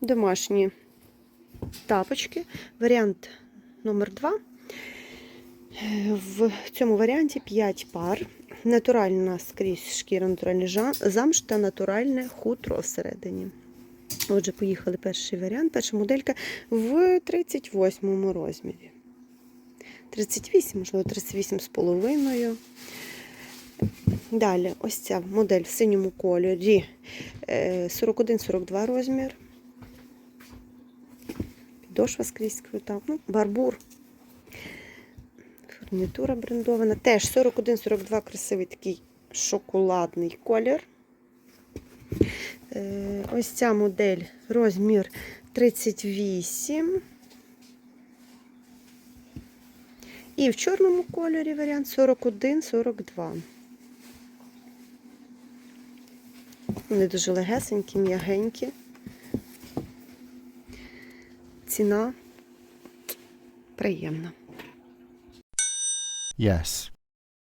домашні тапочки. Варіант номер 2. В цьому варіанті 5 пар. Натуральна скрізь шкіра, натуральний замш та натуральне хутро всередині. Отже, поїхали перший варіант, перша моделька в 38 розмірі. 38, можливо, 38 з половиною. Далі, ось ця модель в синьому кольорі е, 41-42 розмір. Підошва скрізь крута. Ну, барбур. Фурнітура брендована. Теж 41-42 красивий такий шоколадний колір. Е, Ось ця модель розмір 38. І в чорному кольорі варіант 41-42. Вони дуже легесенькі, м'ягенькі. Ціна приємна. Yes.